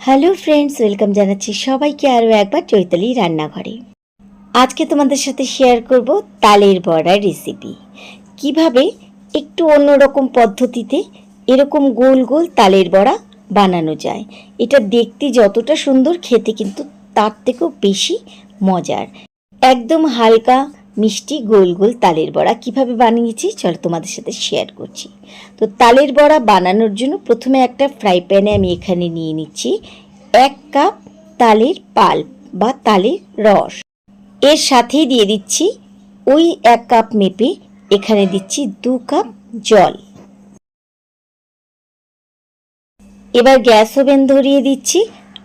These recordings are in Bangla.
হ্যালো ফ্রেন্ডস, ওয়েলকাম জানাচ্ছি সবাইকে আরও একবার চৈতালি রান্নাঘরে। আজকে তোমাদের সাথে শেয়ার করব তালের বড়ার রেসিপি কীভাবে একটু অন্যরকম পদ্ধতিতে এরকম গোল গোল তালের বড়া বানানো যায়, এটা দেখতে যতটা সুন্দর, খেতে কিন্তু তার থেকেও বেশি মজার। একদম হালকা মিষ্টি গোল গোল তালের বড়া কীভাবে বানিয়েছি, চলো তোমাদের সাথে শেয়ার করছি। তো তালের বড়া বানানোর জন্য প্রথমে একটা ফ্রাই প্যানে আমি এখানে নিয়ে নিচ্ছি এক কাপ তালের পাল্প বা তালের রস। এর সাথেই দিয়ে দিচ্ছি ওই এক কাপ মেপে এখানে দিচ্ছি দু কাপ জল। এবার গ্যাস ওভেন ধরিয়ে দিচ্ছি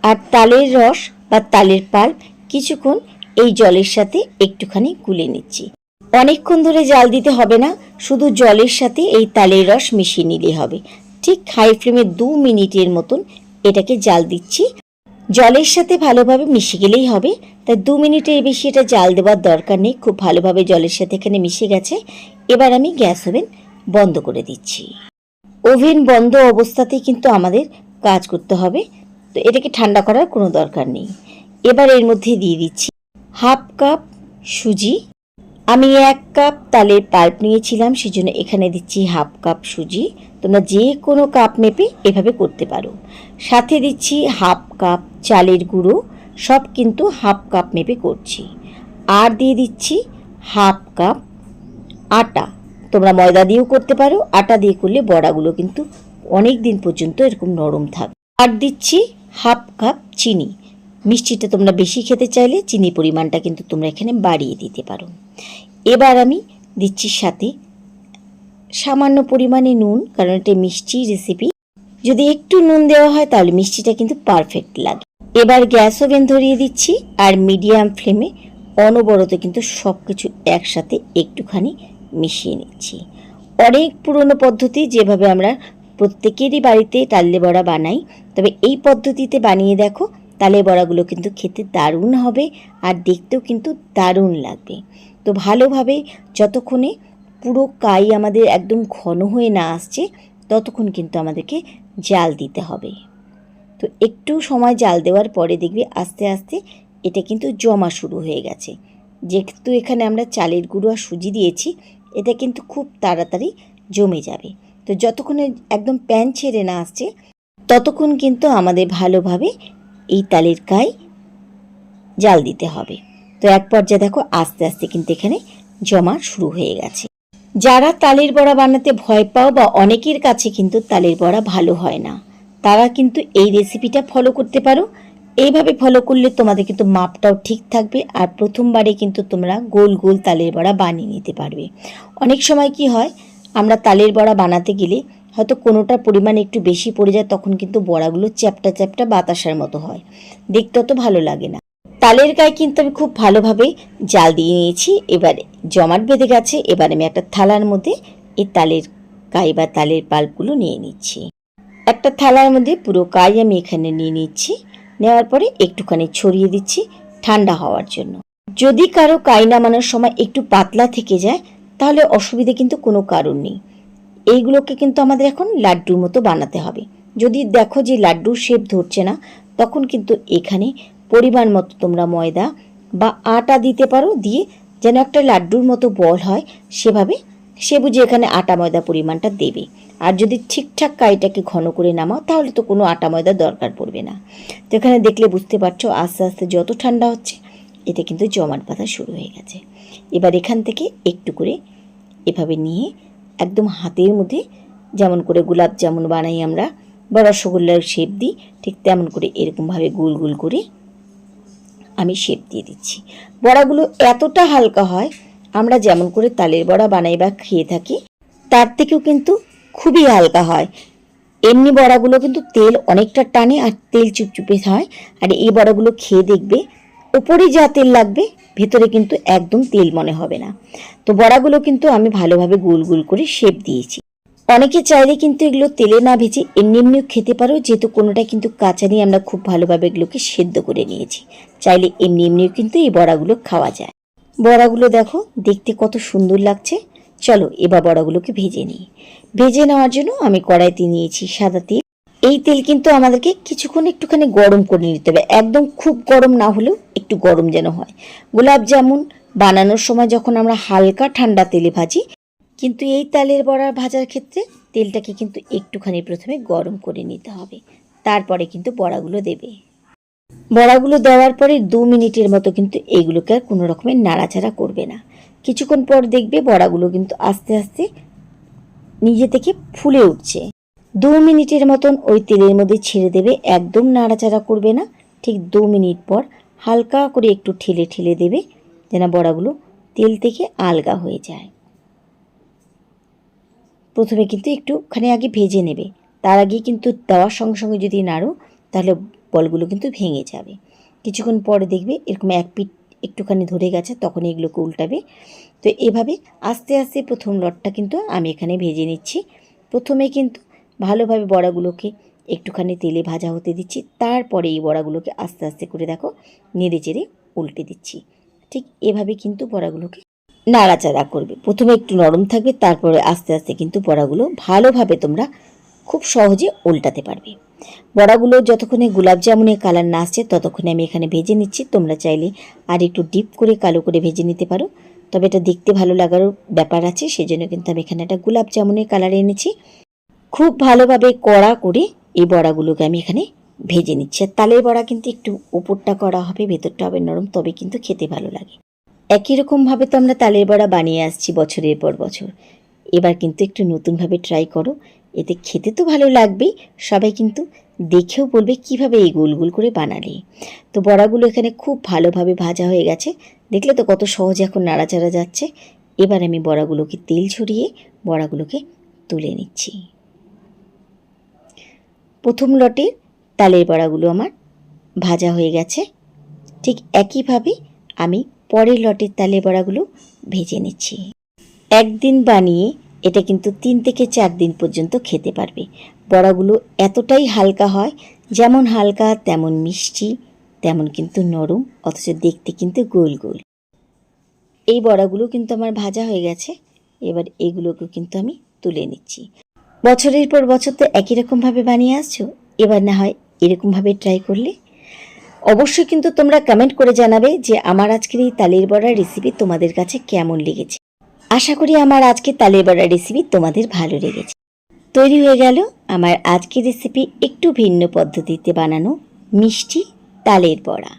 আর তালের রস বা তালের পাল্প কিছুক্ষণ এই জলের সাথে একটুখানি গুলে নিচ্ছি। অনেকক্ষণ ধরে জাল দিতে হবে না, শুধু জলের সাথে এই তালের রস মিশিয়ে নিলে হবে। ঠিক হাই ফ্লেমে দু মিনিটের মতন এটাকে জাল দিচ্ছি। জলের সাথে ভালোভাবে মিশে গেলেই হবে, তাই দু মিনিটের বেশি এটা জাল দেওয়ার দরকার নেই, খুব ভালোভাবে জলের সাথে এখানে মিশে গেছে। এবার আমি গ্যাস ওভেন বন্ধ করে দিচ্ছি। ওভেন বন্ধ অবস্থাতেই কিন্তু আমাদের কাজ করতে হবে, তো এটাকে ঠান্ডা করার কোনো দরকার নেই। এবার এর মধ্যে দিয়ে দিচ্ছি হাফ কাপ সুজি। আমি এক কাপ তালের পাল্প নিয়েছিলাম, সেজন্য এখানে দিচ্ছি হাফ কাপ সুজি। তোমরা যে কোনো কাপ মেপে এভাবে করতে পারো। সাথে দিচ্ছি হাফ কাপ চালের গুঁড়ো, সব কিন্তু হাফ কাপ মেপে করছি। আর দিয়ে দিচ্ছি হাফ কাপ আটা। তোমরা ময়দা দিয়েও করতে পারো, আটা দিয়ে করলে বড়াগুলো কিন্তু অনেক দিন পর্যন্ত এরকম নরম থাকবে আর দিচ্ছি হাফ কাপ চিনি। মিষ্টিটা তোমরা বেশি খেতে চাইলে চিনি পরিমাণটা কিন্তু তোমরা এখানে বাড়িয়ে দিতে পারো। এবার আমি দিচ্ছি সাথে সামান্য পরিমাণে নুন, কারণ এটা মিষ্টি রেসিপি যদি একটু নুন দেওয়া হয় তাহলে মিষ্টিটা কিন্তু পারফেক্ট লাগে। এবার গ্যাস ওভেন ধরিয়ে দিচ্ছি আর মিডিয়াম ফ্লেমে অনবরত কিন্তু সব কিছু একসাথে একটুখানি মিশিয়ে নিচ্ছি। অনেক পুরনো পদ্ধতি যেভাবে আমরা প্রত্যেকেরই বাড়িতে তাল্লে বড়া বানাই, তবে এই পদ্ধতিতে বানিয়ে দেখো তালে বড়াগুলো কিন্তু খেতে দারুণ হবে আর দেখতেও কিন্তু দারুণ লাগবে। তো ভালোভাবে যতক্ষণে পুরো কাই আমাদের একদম ঘন হয়ে না আসছে, ততক্ষণ কিন্তু আমাদেরকে জাল দিতে হবে। তো একটু সময় জাল দেওয়ার পরে দেখবি আস্তে আস্তে এটা কিন্তু জমা শুরু হয়ে গেছে। যেহেতু এখানে আমরা চালের গুঁড়ো আর সুজি দিয়েছি, এটা কিন্তু খুব তাড়াতাড়ি জমে যাবে। তো যতক্ষণে একদম প্যান ছেড়ে না আসছে, ততক্ষণ কিন্তু আমাদের ভালোভাবে এই তালের কাই জাল দিতে হবে। তো এক পর্যায়ে দেখো আস্তে আস্তে কিন্তু এখানে জমা শুরু হয়ে গেছে। যারা তালের বড়া বানাতে ভয় পাও বা অনেকের কাছে কিন্তু তালের বড়া ভালো হয় না, তারা কিন্তু এই রেসিপিটা ফলো করতে পারো। এইভাবে ফলো করলে তোমাদের কিন্তু মাপটাও ঠিক থাকবে আর প্রথমবারে কিন্তু তোমরা গোল গোল তালের বড়া বানিয়ে নিতে পারবে। অনেক সময় কি হয়, আমরা তালের বড়া বানাতে গেলে হয়তো কোনোটার পরিমাণ একটু বেশি পড়ে যায়, তখন কিন্তু বড়াগুলো চ্যাপটা চ্যাপটা বাতাসার মতো হয়। দেখতে অত ভালো লাগে না। তালের গায়ে কিন্তু আমি খুব ভালোভাবে জাল দিয়ে নিয়েছি। এবারে জমাট বেঁধে গেছে, এবার আমি একটা থালার মধ্যে এই তালের কাই বা তালের পাল্পগুলো নিয়ে নিচ্ছি। একটা থালার মধ্যে পুরো কাই আমি এখানে নিয়ে নিচ্ছি। নেওয়ার পরে একটুখানি ছড়িয়ে দিচ্ছি ঠান্ডা হওয়ার জন্য। যদি কারও কাই নামানোর সময় একটু পাতলা থেকে যায়, তাহলে অসুবিধে কিন্তু কোনো কারণ নেই। এইগুলোকে কিন্তু আমাদের এখন লাড্ডুর মতো বানাতে হবে। যদি দেখো যে লাড্ডুর শেপ ধরছে না, তখন কিন্তু এখানে পরিমাণ মতো তোমরা ময়দা বা আটা দিতে পারো, দিয়ে যেন একটা লাড্ডুর মতো বল হয়, সেভাবে সে বুঝে এখানে আটা ময়দা পরিমাণটা দেবে। আর যদি ঠিকঠাক কাইটাকে ঘন করে নামাও, তাহলে তো কোনো আটা ময়দা দরকার পড়বে না। তো এখানে দেখলে বুঝতে পারছ, আস্তে আস্তে যত ঠান্ডা হচ্ছে, এতে কিন্তু জমাট পাতা শুরু হয়ে গেছে। এবার এখান থেকে একটু করে এভাবে নিয়ে একদম হাতের মধ্যে যেমন করে গোলাপ জামুন বানাই আমরা, বা রসগোল্লার শেপ দিই, ঠিক তেমন করে এরকমভাবে গোল গোল করে আমি শেপ দিয়ে দিচ্ছি। বড়াগুলো এতটা হালকা হয়, আমরা যেমন করে তালের বড়া বানাই বা খেয়ে থাকি, তার থেকেও কিন্তু খুবই হালকা হয়। এমনি বড়াগুলো কিন্তু তেল অনেকটা টানে আর তেল চুপচুপে হয়, আর এই বড়াগুলো খেয়ে দেখবে ওপরে যা তেল লাগবে, ভেতরে কিন্তু একদম তেল মনে হবে না। তো বড়াগুলো কিন্তু আমি ভালোভাবে গোল গোল করে শেপ দিয়েছি। অনেকে চাইলে কিন্তু এগুলো তেলে না ভেজে এমনি এমনিও খেতে পারো, যেহেতু কোনোটা কিন্তু কাঁচা নিয়ে আমরা খুব ভালোভাবে এগুলোকে সেদ্ধ করে নিয়েছি। চাইলে এমনি এমনিও কিন্তু এই বড়াগুলো খাওয়া যায়। বড়াগুলো দেখো, দেখতে কত সুন্দর লাগছে। চলো এবার বড়াগুলোকে ভেজে নিই। ভেজে নেওয়ার জন্য আমি কড়াইতে নিয়েছি সাদা তেল। এই তেল কিন্তু আমাদেরকে কিছুক্ষণ একটুখানি গরম করে নিতে হবে। একদম খুব গরম না হলেও একটু গরম যেন হয়। গোলাপ জামুন বানানোর সময় যখন আমরা হালকা ঠান্ডা তেলে ভাজি, কিন্তু এই তালের বড়া ভাজার ক্ষেত্রে তেলটাকে কিন্তু একটুখানি প্রথমে গরম করে নিতে হবে। তারপরে কিন্তু বড়াগুলো দেবে। বড়াগুলো দেওয়ার পরে দু মিনিটের মতো কিন্তু এগুলোকে আর কোনো রকমের নাড়াচাড়া করবে না। কিছুক্ষণ পর দেখবে বড়াগুলো কিন্তু আস্তে আস্তে নিজে থেকে ফুলে উঠছে। দু মিনিটের মতন ওই তেলের মধ্যে ছেড়ে দেবে, একদম নাড়াচাড়া করবে না। ঠিক দু মিনিট পর হালকা করে একটু ঠেলে ঠেলে দেবে, যেন বড়াগুলো তেল থেকে আলগা হয়ে যায়। প্রথমে কিন্তু একটুখানি আগে ভেজে নেবে। তার আগে কিন্তু দেওয়ার সঙ্গে সঙ্গে যদি নাড়ো, তাহলে বলগুলো কিন্তু ভেঙে যাবে। কিছুক্ষণ পরে দেখবে এরকম এক পিঠ একটুখানি ধরে গেছে, তখন এগুলোকে উল্টাবে। তো এভাবে আস্তে আস্তে প্রথম লটটা কিন্তু আমি এখানে ভেজে নিচ্ছি। প্রথমে কিন্তু ভালোভাবে বড়াগুলোকে একটুখানি তেলে ভাজা হতে দিচ্ছি। তারপরে এই বড়াগুলোকে আস্তে আস্তে করে দেখো নেড়ে চেড়ে উল্টে দিচ্ছি। ঠিক এভাবে কিন্তু বড়াগুলোকে নাড়াচাড়া করবে। প্রথমে একটু নরম থাকবে, তারপরে আস্তে আস্তে কিন্তু বড়াগুলো ভালোভাবে তোমরা খুব সহজে উল্টাতে পারবে। বড়াগুলো যতক্ষণে গোলাপ জামুনের কালার না আসছে, ততক্ষণে আমি এখানে ভেজে নিচ্ছি। তোমরা চাইলে আর একটু ডিপ করে কালো করে ভেজে নিতে পারো। তবে এটা দেখতে ভালো লাগারও ব্যাপার আছে, সেজন্য কিন্তু আমি এখানে একটা গোলাপ জামুনের কালার এনেছি। খুব ভালোভাবে কড়া করে এই বড়াগুলোকে আমি এখানে ভেজে নিচ্ছি। আর তালের বড়া কিন্তু একটু উপরটা করা হবে, ভেতরটা হবে নরম, তবে কিন্তু খেতে ভালো লাগে। একই রকমভাবে তো আমরা তালের বড়া বানিয়ে আসছি বছরের পর বছর। এবার কিন্তু একটু নতুনভাবে ট্রাই করো। এতে খেতে তো ভালো লাগবেই। সবাই কিন্তু দেখেও বলবে কীভাবে এই গোল গোল করে বানালে। তো বড়াগুলো এখানে খুব ভালোভাবে ভাজা হয়ে গেছে। দেখলে তো কত সহজে এখন নাড়াচাড়া যাচ্ছে। এবার আমি বড়াগুলোকে তেল ছড়িয়ে বড়াগুলোকে তুলে নিচ্ছি। প্রথম লটে তালের বড়াগুলো আমার ভাজা হয়ে গেছে। ঠিক একইভাবে আমি পরের লটের তালের বড়াগুলো ভেজে নিচ্ছি। একদিন বানিয়ে এটা কিন্তু তিন থেকে চার দিন পর্যন্ত খেতে পারবে। বড়াগুলো এতটাই হালকা হয়, যেমন হালকা, তেমন মিষ্টি, তেমন কিন্তু নরম, অথচ দেখতে কিন্তু গোল গোল। এই বড়াগুলো কিন্তু আমার ভাজা হয়ে গেছে। এবার এগুলোকে কিন্তু আমি তুলে নিচ্ছি। বছরের পর বছর তো একই রকমভাবে বানিয়ে আসছো। এবার না হয় এরকমভাবে ট্রাই করলে। অবশ্যই কিন্তু তোমরা কমেন্ট করে জানাবে যে আমার আজকের এই তালের বড়ার রেসিপি তোমাদের কাছে কেমন লেগেছে। আশা করি আমার আজকে তালের বড়ার রেসিপি তোমাদের ভালো লেগেছে। তৈরি হয়ে গেল আমার আজকের রেসিপি একটু ভিন্ন পদ্ধতিতে বানানো মিষ্টি তালের বড়া।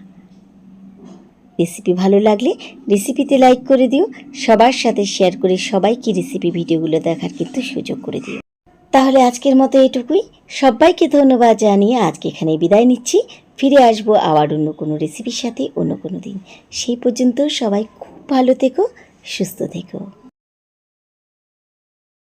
রেসিপি ভালো লাগলে রেসিপিতে লাইক করে দিও। সবার সাথে শেয়ার করে সবাইকে রেসিপি ভিডিওগুলো দেখার কিন্তু সুযোগ করে দিও। তাহলে আজকের মতো এটুকুই। সবাইকে ধন্যবাদ জানিয়ে আজকে এখানে বিদায় নিচ্ছি। ফিরে আসব আবার অন্য কোনো রেসিপির সাথে অন্য কোনো দিন। সেই পর্যন্ত সবাই খুব ভালো থেকো, সুস্থ থেকো।